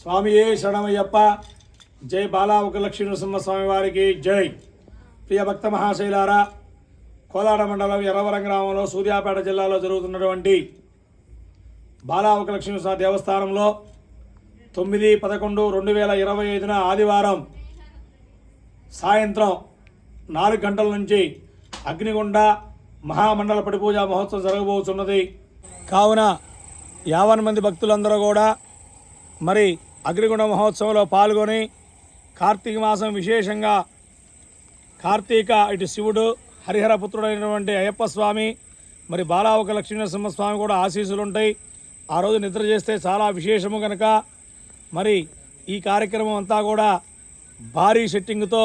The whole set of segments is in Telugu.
స్వామియే శరణమయ్యప్ప. జై బాలా లక్ష్మీ నరసింహస్వామి వారికి జై. ప్రియ భక్త మహాశైలారా కోలాడ మండలం ఎర్రవరం గ్రామంలో సూర్యాపేట జిల్లాలో జరుగుతున్నటువంటి బాలావక లక్ష్మీనరసింహ దేవస్థానంలో తొమ్మిది పదకొండు రెండు వేల ఇరవై ఐదున ఆదివారం సాయంత్రం నాలుగు గంటల నుంచి అగ్నిగుండ మహామండల పడిపూజా మహోత్సవం జరగబోతున్నది. కావున యావన్ మంది భక్తులందరూ కూడా మరి అగ్నిగుండ మహోత్సవంలో పాల్గొని కార్తీక మాసం విశేషంగా కార్తీక ఇటు శివుడు హరిహర పుత్రుడైనటువంటి అయ్యప్ప స్వామి మరి బాలావక లక్ష్మీనరసింహ స్వామి కూడా ఆశీస్సులు ఉంటాయి ఆ రోజు నిద్ర చేస్తే చాలా విశేషము కనుక మరి ఈ కార్యక్రమం అంతా కూడా భారీ సెట్టింగ్తో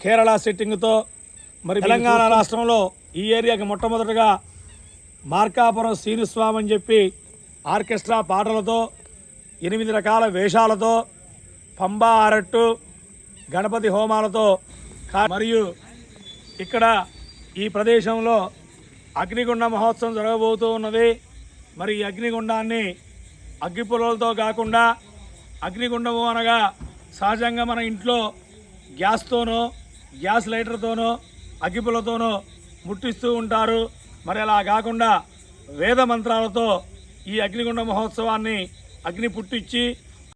కేరళ సెట్టింగ్తో మరి తెలంగాణ రాష్ట్రంలో ఈ ఏరియాకి మొట్టమొదటగా మార్కాపురం శ్రీనుస్వామి అని చెప్పి ఆర్కెస్ట్రా పాటలతో ఎనిమిది రకాల వేషాలతో పంబా అరట్టు గణపతి హోమాలతో కా- మరియు ఇక్కడ ఈ ప్రదేశంలో అగ్నిగుండ మహోత్సవం జరగబోతూ ఉన్నది. మరి ఈ అగ్నిగుండాన్ని అగ్గిపుల్లలతో కాకుండా అగ్నిగుండము అనగా సహజంగా మన ఇంట్లో గ్యాస్తోనో గ్యాస్ లైటర్తోనో అగ్గిపుల్లతోనో ముట్టిస్తూ ఉంటారు. మరి అలా కాకుండా వేద మంత్రాలతో ఈ అగ్నిగుండ మహోత్సవాన్ని అగ్ని పుట్టించి